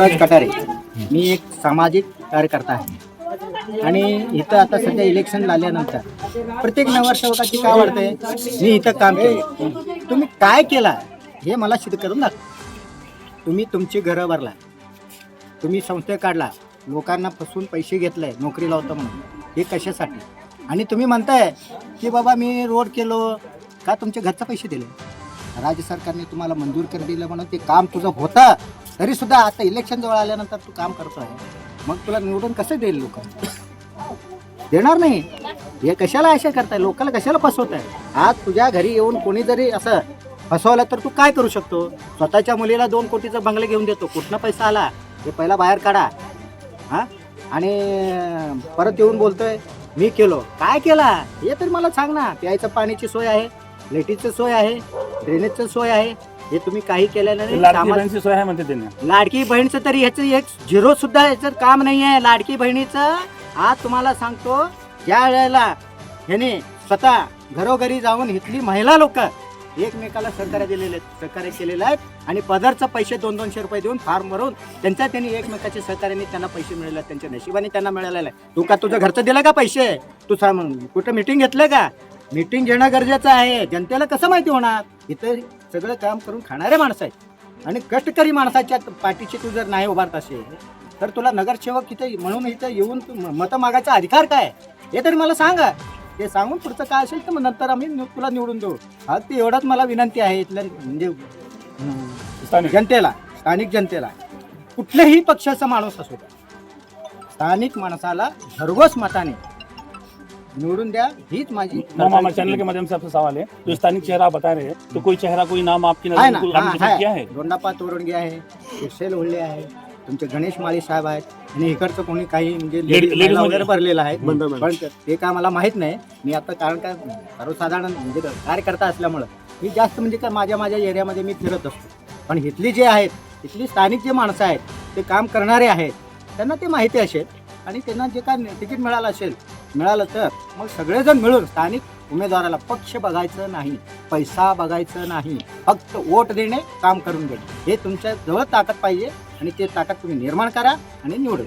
पंकज कटारे मी एक सामाजिक कार्यकर्ता आहे. आणि इथं आता सध्या इलेक्शन लागल्यानंतर प्रत्येक नगरसेवकाची काय वाढते मी इथं काम केलं. तुम्ही काय केला हे मला सिद्ध करून दाखवा. तुम्ही तुमची घरं भरला. तुम्ही संस्थे काढला. लोकांना फसून पैसे घेतले नोकरी लावतो म्हणून. हे कशासाठी? आणि तुम्ही म्हणताय की बाबा मी रोड केलो. का तुमच्या घरचा पैसे दिले? राज्य सरकारने तुम्हाला मंजूर कर दिलं म्हणून ते काम तुझं होतं. तरी सुद्धा आता इलेक्शन जवळ आल्यानंतर तू काम करतोय. मग तुला निवडून कसं देईल लोक? देणार नाही. हे कशाला अशा करताय? लोकांना कशाला फसवत आहे आज तुझ्या घरी येऊन कोणी जरी असं फसवलं तर तू काय करू शकतो? स्वतःच्या मुलीला दोन कोटीचा बंगले घेऊन देतो. कुठनं पैसा आला? हे पहिला बाहेर काढा. हां? आणि परत येऊन बोलतोय मी केलो. काय केला? हे तरी मला सांग ना. प्यायचं पाण्याची सोय आहे. लाईटीची सोय आहे. ड्रेनेजची सोय आहे. हे तुम्ही काही केलेलं नाही लाडकी बहिणीची सोय आहे म्हणते त्यांनी. लाडकी बहिणीचं तरी ह्याचं एक झिरो सुद्धा याचं काम नाही आहे. लाडकी बहिणीचं आज तुम्हाला सांगतो ज्या वेळेला ह्याने स्वतः घरोघरी जाऊन इथली महिला लोक एकमेकाला सहकार्य दिलेले आहेत सहकार्य केलेलं आहेत आणि पदरचं पैसे दोन दोनशे रुपये देऊन फार्म भरून त्यांच्या त्यांनी एकमेकाच्या सहकार्याने त्यांना पैसे मिळाले आहेत, त्यांच्या नशिबाने त्यांना मिळालेलं आहे. तू का तुझं घरचं दिलं का पैसे? तू सांग कुठं मिटिंग घेतलं का? मिटिंग घेणं गरजेचं आहे. जनतेला कसं माहिती होणार? इथं सगळं काम करून खाणारे माणसं आहेत. आणि कष्टकरी माणसाच्या पाठीशी तू जर नाही उभारत असेल तर तुला नगरसेवक इथे म्हणून इथं येऊन तू मतं मागायचा अधिकार काय हे तरी मला सांगा. ते सांगून पुढचं काय असेल तर मग नंतर आम्ही तुला निवडून देऊ. हा ते एवढाच मला विनंती आहे इथल्या म्हणजे स्थानिक. जनतेला स्थानिक जनतेला. कुठल्याही पक्षाचा माणूस असू द्या. स्थानिक माणसाला भरघोस मताने निवडून द्या हीच माझी मामा चैनल के माध्यम से आपसे सवाल है। जो स्थानिक चेहरा आप बता रहे हैं तो कोई चेहरा कोई नाम आपकी आहे नजर में हा, आपने पसंद किया है? दोंडापा तोरंगे आहे होल्ले आहे तुमचे गणेश माळी साहेब आहेत आणि इकडचं कोणी काही म्हणजे लेडीज महिला वगैरे भरलेलं आहे. पण ते काय मला माहीत नाही. मी आता कारण काय सर्वसाधारण म्हणजे कार्यकर्ता असल्यामुळं मी जास्त म्हणजे काय माझ्या माझ्या एरियामध्ये मी फिरत असतो. पण इथली जे आहेत इथली स्थानिक जे माणसं आहेत ते काम करणारे आहेत त्यांना ते माहिती असेल. आणि त्यांना जे काय तिकीट मिळालं असेल मिळालं तर मग सगळेजण मिळून स्थानिक उमेदवाराला पक्ष बघायचं नाही पैसा बघायचं नाही फक्त वोट देणे काम करून देणे हे तुमच्या जवळ ताकद पाहिजे आणि ते ताकद तुम्ही निर्माण करा आणि निवडून